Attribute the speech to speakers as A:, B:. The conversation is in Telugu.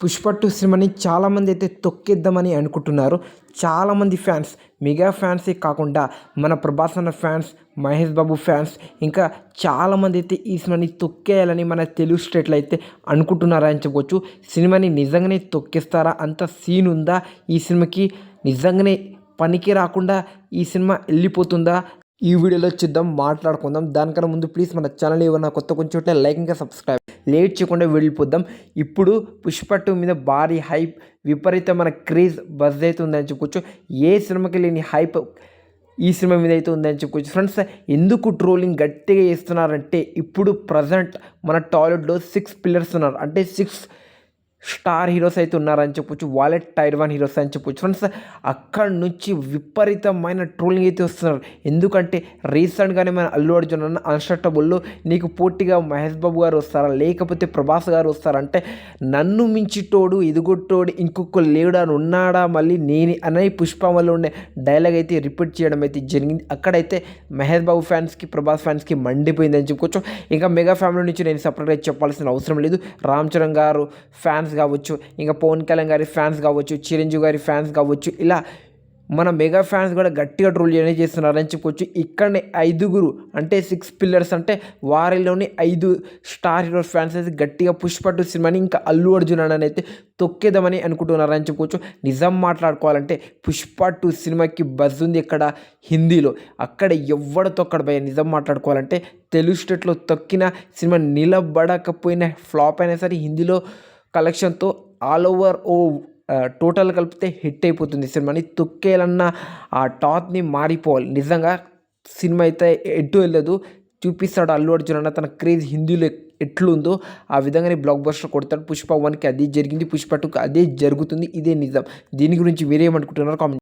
A: పుష్ప టూ సినిమాని చాలామంది అయితే తొక్కేద్దామని అనుకుంటున్నారు. చాలామంది ఫ్యాన్స్ మెగా ఫ్యాన్సే కాకుండా మన ప్రభాస్ అన్న ఫ్యాన్స్ మహేష్ బాబు ఫ్యాన్స్ ఇంకా చాలామంది అయితే ఈ సినిమాని తొక్కేయాలని మన తెలుగు స్టేట్లో అయితే అనుకుంటున్నారా అని చెప్పవచ్చు సినిమాని నిజంగానే తొక్కేస్తారా? అంత సీన్ ఉందా? ఈ సినిమాకి నిజంగానే పనికి రాకుండా ఈ సినిమా వెళ్ళిపోతుందా? ఈ వీడియోలో చూద్దాం మాట్లాడుకుందాం. దానికన్నా ముందు ప్లీజ్ మన ఛానల్ ఏమన్నా కొత్త కొంచెం ఉంటే లైక్ ఇంకా సబ్స్క్రైబ్ లేట్ చేయకుండా వెళ్ళిపోద్దాం ఇప్పుడు పుష్ప టూ మీద భారీ హైప్ విపరీతమైన క్రేజ్ బజ్ అయితే ఉందని చెప్పుకోవచ్చు ఏ సినిమాకి లేని హైప్ ఈ సినిమా మీద అయితే ఉందని చెప్పుకోవచ్చు ఫ్రెండ్స్ ఎందుకు ట్రోలింగ్ గట్టిగా చేస్తున్నారంటే ఇప్పుడు ప్రజెంట్ మన టాయిలెట్లో సిక్స్ పిల్లర్స్ ఉన్నారు. అంటే సిక్స్ స్టార్ హీరోస్ అయితే ఉన్నారని చెప్పొచ్చు వాలెట్ టైర్ వన్ హీరోస్ అని చెప్పొచ్చు. ఫ్రెండ్స్ అక్కడ నుంచి విపరీతమైన ట్రోలింగ్ అయితే వస్తున్నారు. ఎందుకంటే రీసెంట్గానే మన అల్లు అర్జున్ అన్న అన్స్ట్రక్టబుల్లో నీకు పోటీగా మహేష్ బాబు గారు వస్తారా లేకపోతే ప్రభాస్ గారు వస్తారంటే నన్ను మించిటోడు ఇదిగొట్టోడు ఇంకొక లేడా అని ఉన్నాడా మళ్ళీ నేను అనే పుష్ప వల్ల ఉండే డైలాగ్ అయితే రిపీట్ చేయడం అయితే జరిగింది. అక్కడైతే మహేష్ బాబు ఫ్యాన్స్కి ప్రభాస్ ఫ్యాన్స్కి మండిపోయిందని చెప్పుకోవచ్చు. ఇంకా మెగా ఫ్యామిలీ నుంచి నేను సపరేట్గా చెప్పాల్సిన అవసరం లేదు. రామ్ చరణ్ గారు ఫ్యాన్స్ కావచ్చు ఇంకా పవన్ కళ్యాణ్ గారి ఫ్యాన్స్ కావచ్చు చిరంజీవి గారి ఫ్యాన్స్ కావచ్చు ఇలా మన మెగా ఫ్యాన్స్ కూడా గట్టిగా ట్రోల్ చేయడం చేస్తున్నారని చెప్పుకోవచ్చు ఇక్కడనే ఐదుగురు అంటే సిక్స్ పిల్లర్స్ అంటే వారిలోని ఐదు స్టార్ హీరో ఫ్యాన్స్ అయితే గట్టిగా పుష్పట్టు సినిమాని ఇంకా అల్లు అర్జున్ అని అయితే తొక్కేదామని అనుకుంటున్నారని చెప్పుకోవచ్చు నిజం మాట్లాడుకోవాలంటే పుష్ప టూ సినిమాకి బజ్ ఉంది ఇక్కడ హిందీలో. అక్కడ ఎవ్వడ తొక్కడ భయ నిజం మాట్లాడుకోవాలంటే తెలుగు స్టేట్లో తొక్కిన సినిమా నిలబడకపోయిన ఫ్లాప్ అయినా సరే హిందీలో కలెక్షన్తో ఆల్ ఓవర్ ఓ టోటల్ కలిపితే హిట్ అయిపోతుంది సినిమాని. తొక్కేలన్న ఆ టాత్ని మారిపోవాలి. నిజంగా సినిమా అయితే ఎటు వెళ్ళదు. చూపిస్తాడు అల్లు అర్జున్ అన్న తన క్రేజ్ హిందీలో ఎట్లుందో ఆ విధంగానే బ్లాక్ బస్టర్ కొడతాడు. పుష్ప వన్కి అదే జరిగింది. పుష్ప టూకి అదే జరుగుతుంది. ఇదే నిజం. దీని గురించి మీరేమనుకుంటున్నారు కామెంట్